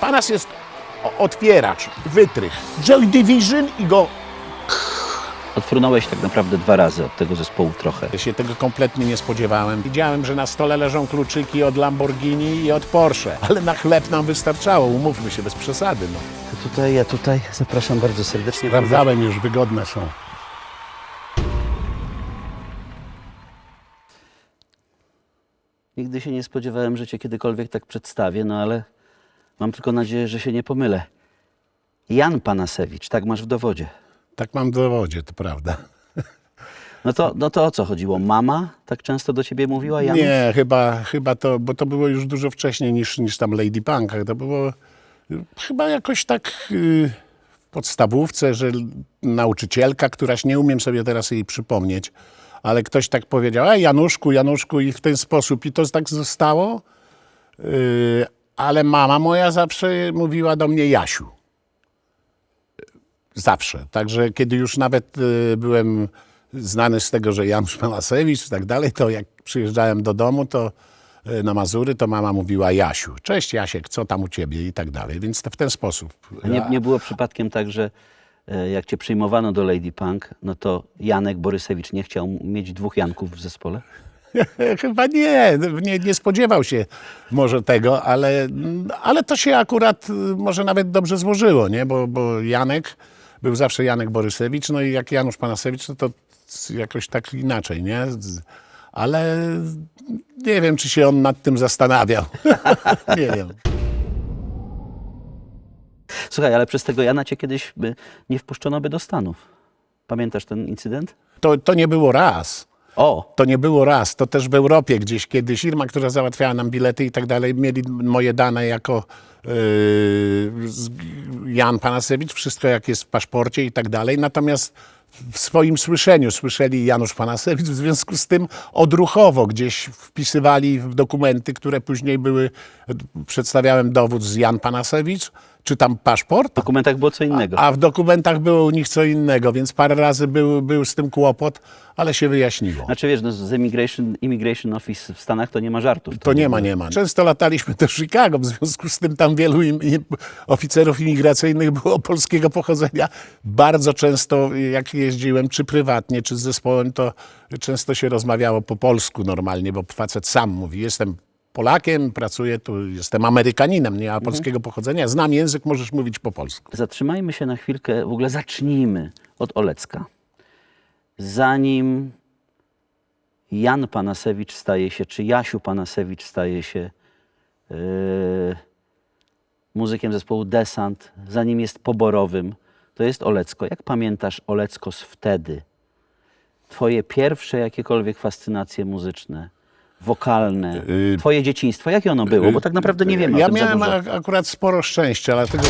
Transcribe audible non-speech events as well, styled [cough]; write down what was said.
Panas jest otwieracz, wytrych. Joy Division i go... Odfrunąłeś tak naprawdę dwa razy od tego zespołu trochę. Ja się tego kompletnie nie spodziewałem. Widziałem, że na stole leżą kluczyki od Lamborghini i od Porsche, ale na chleb nam wystarczało, umówmy się, bez przesady. No. To tutaj, ja tutaj. Zapraszam bardzo serdecznie. Sprawdzałem już, wygodne są. Nigdy się nie spodziewałem, że cię kiedykolwiek tak przedstawię, no ale mam tylko nadzieję, że się nie pomylę. Jan Panasewicz, tak masz w dowodzie. Tak mam w dowodzie, to prawda. No to, no to o co chodziło? Mama tak często do ciebie mówiła, Jan? Nie, chyba, chyba to, bo to było już dużo wcześniej niż, niż tam Lady Punk. To było y, chyba jakoś tak y, w podstawówce, że nauczycielka, któraś, nie umiem sobie teraz jej przypomnieć, ale ktoś tak powiedział, a Januszku, Januszku i w ten sposób. I to tak zostało. Y, ale mama moja zawsze mówiła do mnie Jasiu. Zawsze. Także kiedy już nawet y, byłem znany z tego, że Janusz Palasewicz i tak dalej, to jak przyjeżdżałem do domu, to y, na Mazury, to mama mówiła Jasiu. Cześć Jasiek, co tam u ciebie i tak dalej. Więc to w ten sposób. A nie, nie było przypadkiem tak, że e, jak cię przyjmowano do Lady Punk, no to Janek Borysewicz nie chciał mieć dwóch Janków w zespole? [laughs] Chyba nie, nie, nie spodziewał się może tego, ale, ale to się akurat y, może nawet dobrze złożyło, nie? Bo, bo Janek był zawsze Janek Borysewicz, no i jak Janusz Panasewicz, no to jakoś tak inaczej, nie? Ale nie wiem, czy się on nad tym zastanawiał. [laughs] nie wiem. Słuchaj, ale przez tego Jana cię kiedyś by nie wpuszczono by do Stanów. Pamiętasz ten incydent? To, to nie było raz. O, To nie było raz, to też w Europie gdzieś kiedyś. Firma, która załatwiała nam bilety i tak dalej, mieli moje dane jako yy, Jan Panasewicz, wszystko jak jest w paszporcie i tak dalej. Natomiast w swoim słyszeniu słyszeli Janusz Panasewicz, w związku z tym odruchowo gdzieś wpisywali w dokumenty, które później były, przedstawiałem dowód z Jan Panasewicz, czy tam paszport, w dokumentach było co innego. a w dokumentach było u nich co innego, więc parę razy był, był z tym kłopot, ale się wyjaśniło. Znaczy wiesz, no z Immigration, Immigration Office w Stanach to nie ma żartów. To nie ma, nie ma. Często lataliśmy do Chicago, w związku z tym tam wielu im, im, oficerów imigracyjnych było polskiego pochodzenia. Bardzo często, jak jeździłem, czy prywatnie, czy z zespołem, to często się rozmawiało po polsku normalnie, bo facet sam mówi, jestem Polakiem, pracuję tu, jestem Amerykaninem, nie ma polskiego pochodzenia, znam język, możesz mówić po polsku. Zatrzymajmy się na chwilkę, w ogóle zacznijmy od Olecka. Zanim Jan Panasewicz staje się, czy Jasiu Panasewicz staje się yy, muzykiem zespołu Desant, zanim jest poborowym, to jest Olecko. Jak pamiętasz Olecko z wtedy? Twoje pierwsze jakiekolwiek fascynacje muzyczne, wokalne, twoje dzieciństwo, jakie ono było? Bo tak naprawdę nie wiemy Ja o tym za miałem dużo. ak- akurat sporo szczęścia, dlatego